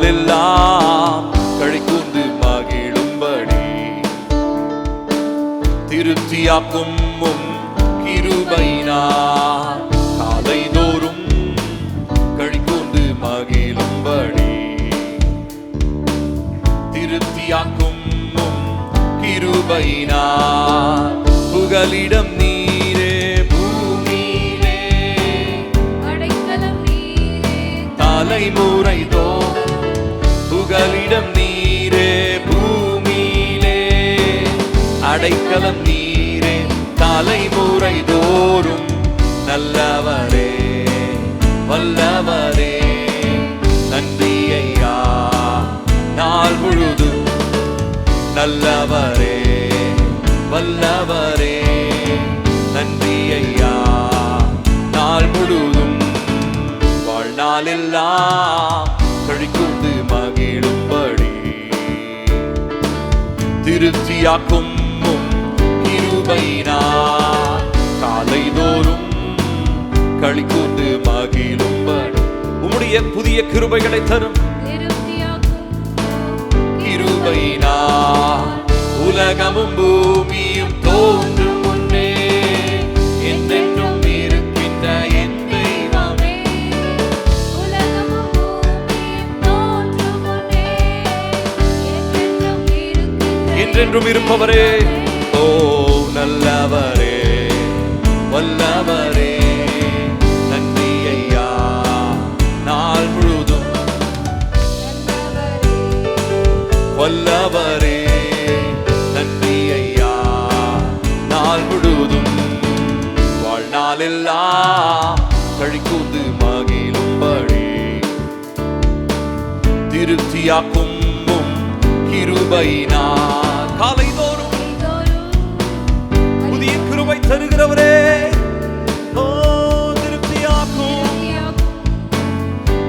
வாழ்நாளெல்லாம் கழிக்கூந்து மகிழும்படி. திருப்தியாக்கும் உம் கிருபையினார் காலைதோறும் கழிக்கூந்து மகிழும்படி. திருப்தியாக்கும் உம் கிருபையினார் புகலிடம் நீரே. தலைமுறை தோ புகலிடம் நீரே பூமியிலே. அடைக்கலம் நீரே தலைமுறை தோறும் நல்லவரே வல்லவரே. நன்றி ஐயா நாள் முழுதும் நல்லவரே வல்லவரே. நன்றி ஐயா நாள் முழுதும் வாழ்நாளெல்லாம் திருப்தியாக்கும் உம் கிருபையினார் காலைதோறும் களிக்கூந்து மகிழும்படி உம்முடைய புதிய கிருபைகளை தரும். கிருபையினார் உலகமும் பூமியும் தோன்றும். என்றென்றும் இருப்பவரே. ஓ நல்லவரே வல்லவரே. நன்றி ஐயா நாள் முழுதும். வல்லவரே நன்றி ஐயா நாள் முழுதும். வாழ்நாளெல்லாம் கழிக்கூந்து மகிழும்படி திருப்தியாக்கும் உம் கிருபையினார் காலைதோறும் புதிய கிருபை தருகிறவரே. ஓ திருப்தியாக்கும்.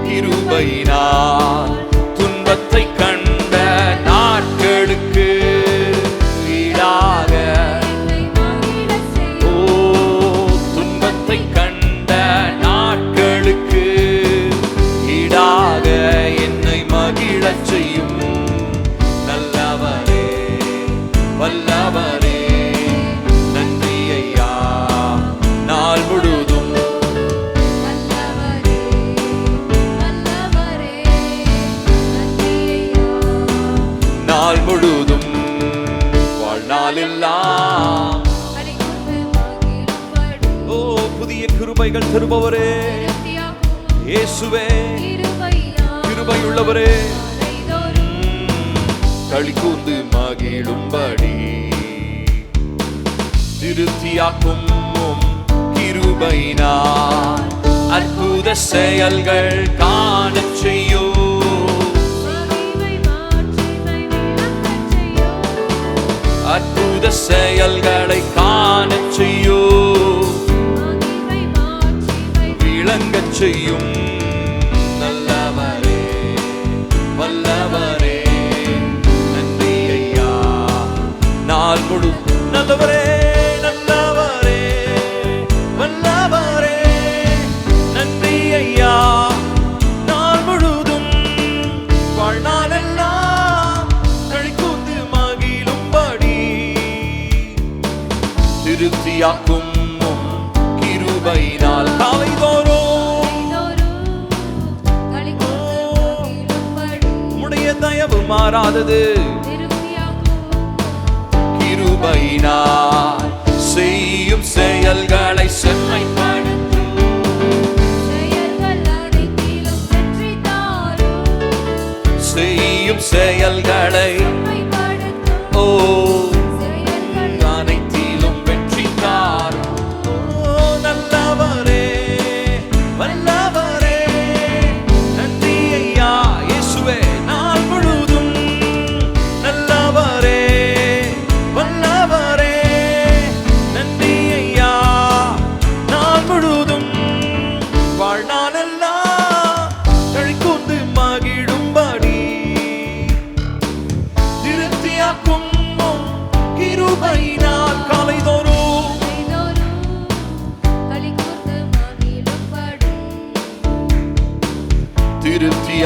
கிருபையினார் நாள் முழுதும். வாழ்நாளெல்லாம். ஓ புதிய கிருபைகள் தருபவரே. இயேசுவே கிருபையுள்ளவரே. களி கூந்து மகிழும்படி. திருப்தியாக்கும் கிருபைனா அற்புத செயல்கள் காண செய்ய அற்புத செயல்களை காண செய்யோ. விளங்கச் செய்யும் நல்லவரே வல்லவரே நன்றி ஐயா நாள் முழு உம் கிருபையினால் உம்முடைய தயவு மாறாதது. கிருபையினால் செய்யும் செயல்களை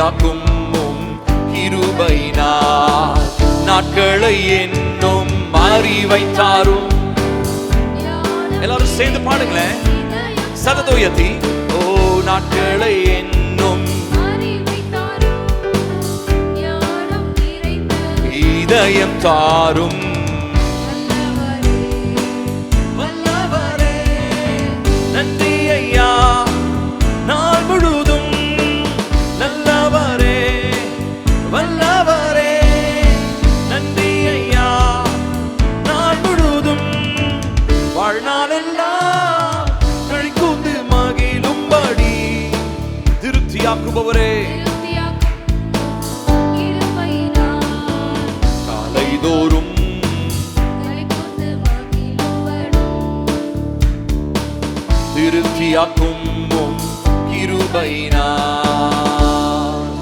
திருப்தியாக்கும் உம் கிருபையினால் நாட்களை என்னும் அறிவை தாரும். எல்லாரும் சேர்ந்து பாடுங்களேன். சததுயத்தி. ஓ நாட்களை என்னும் இதயம் தாரும். வாழ்நாளெல்லாம் கழிக்கூந்து மகிழும்படி திருப்தியாக்குபவரே. காலைதோறும் திருப்தியாக்கும் கிருபைனா கிருபையினால்.